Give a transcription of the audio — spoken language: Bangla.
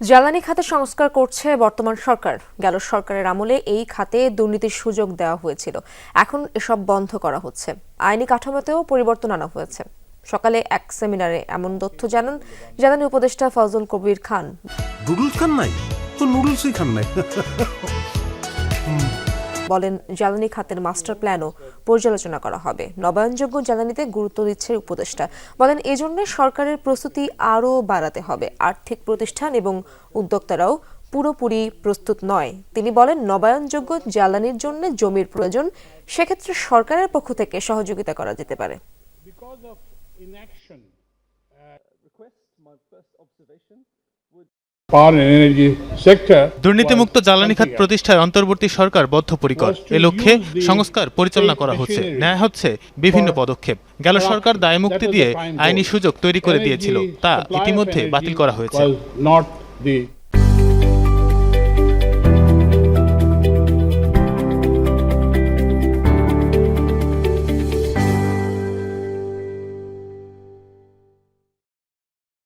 জ্বালানি খাতে সংস্কার করছে বর্তমান সরকার। গেল সরকারের আমলে এই খাতে দুর্নীতির সুযোগ দেওয়া হয়েছিল। এখন এসব বন্ধ করা হচ্ছে। আইনি কাঠামোতেও পরিবর্তন আনা হয়েছে। সকালে এক সেমিনারে এমন তথ্য জানান জ্বালানি উপদেষ্টা ফজল কবির খান। খান নাই? তো নুডলসই খান নাই। বলেন জ্বালানি খাতের মাস্টার প্ল্যানও পর্যালোচনা করা হবে। নবায়নযোগ্য জ্বালানিতে গুরুত্ব দিচ্ছে উপদেষ্টা। বলেন, এজন্য সরকারের প্রস্তুতি আরও বাড়াতে হবে। আর্থিক প্রতিষ্ঠান এবং উদ্যোক্তারাও পুরোপুরি প্রস্তুত নয়। তিনি বলেন, নবায়নযোগ্য জ্বালানির জন্য জমির প্রয়োজন। সেক্ষেত্রে সরকারের পক্ষ থেকে সহযোগিতা করা যেতে পারে। দুর্নীতিমুক্ত জ্বালানি খাত প্রতিষ্ঠায় অন্তর্বর্তী সরকার বদ্ধপরিকর। এ লক্ষ্যে সংস্কার পরিচালনা করা হচ্ছে। ন্যায় হচ্ছে বিভিন্ন পদক্ষেপ। গেল সরকার দায় মুক্তি দিয়ে আইনি সুযোগ তৈরি করে দিয়েছিল। তা ইতিমধ্যে বাতিল করা হয়েছে।